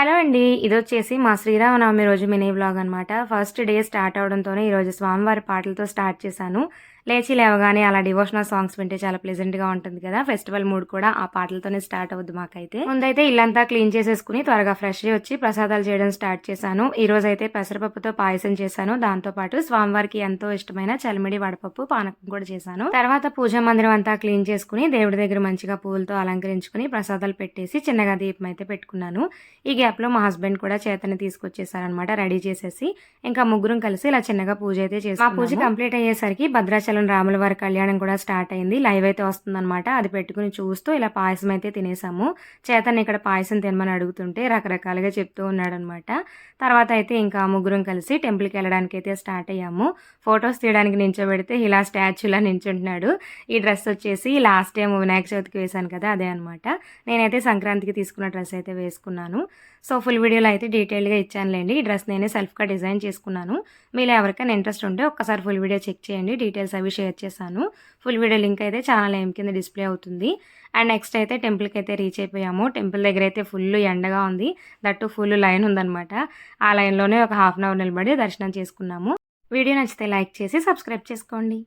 Hello అండి ఇది వచ్చేసి మా శ్రీరామనవమి రోజు మినీ బ్లాగ్ అనమాట ఫస్ట్ డే స్టార్ట్ అవడంతోనే ఈరోజు స్వామివారి పాటలతో స్టార్ట్ చేశాను. లేచి లేవగానే అలా డివోషనల్ సాంగ్స్ వింటే చాలా ప్లెజెంట్గా ఉంటుంది కదా. ఫెస్టివల్ మూడ్ కూడా ఆ పాటలతోనే స్టార్ట్ అవుద్ది మాకైతే. ముందైతే ఇల్లంతా క్లీన్ చేసేసుకుని త్వరగా ఫ్రెష్ వచ్చి ప్రసాదాలు చేయడం స్టార్ట్ చేశాను. ఈ రోజు అయితే పెసరపప్పుతో పాయసం చేశాను. దాంతో పాటు స్వామివారికి ఎంతో ఇష్టమైన చలిమిడి వడపప్పు పానకం కూడా చేశాను. తర్వాత పూజా మందిరం అంతా క్లీన్ చేసుకుని దేవుడి దగ్గర మంచిగా పూలతో అలంకరించుకుని ప్రసాదాలు పెట్టేసి చిన్నగా దీపం అయితే పెట్టుకున్నాను. ఈ గ్యాప్లో మా హస్బెండ్ కూడా చేతని తీసుకొచ్చేసారనమాట రెడీ చేసేసి. ఇంకా ముగ్గురం కలిసి ఇలా చిన్నగా పూజ అయితే చేసి మా పూజ కంప్లీట్ అయ్యేసరికి భద్రాచలం రాముల వారి కళ్యాణం కూడా స్టార్ట్ అయింది. లైవ్ అయితే వస్తుందన్నమాట. అది పెట్టుకుని చూస్తూ ఇలా పాయసం అయితే తినేసాము. చేతన్ ఇక్కడ పాయసం తినమని అడుగుతుంటే రకరకాలుగా చెప్తూ ఉన్నాడనమాట తర్వాత అయితే ఇంకా ముగ్గురం కలిసి టెంపుల్కి వెళ్ళడానికి అయితే స్టార్ట్ అయ్యాము. ఫొటోస్ తీయడానికి నించోబెడితే ఇలా స్టాచ్యూలా నించుంటున్నాడు. ఈ డ్రెస్ వచ్చేసి లాస్ట్ టైం వినాయక చవితికి వేశాను కదా అదే అనమాట నేనైతే సంక్రాంతికి తీసుకున్న డ్రెస్ అయితే వేసుకున్నాను. సో ఫుల్ వీడియోలో అయితే డీటెయిల్గా ఇచ్చానులేండి. ఈ డ్రెస్ నేనే సెల్ఫ్గా డిజైన్ చేసుకున్నాను. మీలో ఎవరికైనా ఇంట్రెస్ట్ ఉంటే ఒక్కసారి ఫుల్ వీడియో చెక్ చేయండి. డీటెయిల్స్ అవి షేర్ చేశాను. ఫుల్ వీడియో లింక్ అయితే ఛానల్ ఏం కింద డిస్ప్లే అవుతుంది. అండ్ నెక్స్ట్ అయితే టెంపుల్కి అయితే రీచ్ అయిపోయాము. టెంపుల్ దగ్గర అయితే ఫుల్ ఎండగా ఉంది. దట్టు ఫుల్ లైన్ ఉందన్నమాట. ఆ లైన్లోనే ఒక హాఫ్ అన్ అవర్ నిలబడి దర్శనం చేసుకున్నాము. వీడియో నచ్చితే లైక్ చేసి సబ్స్క్రైబ్ చేసుకోండి.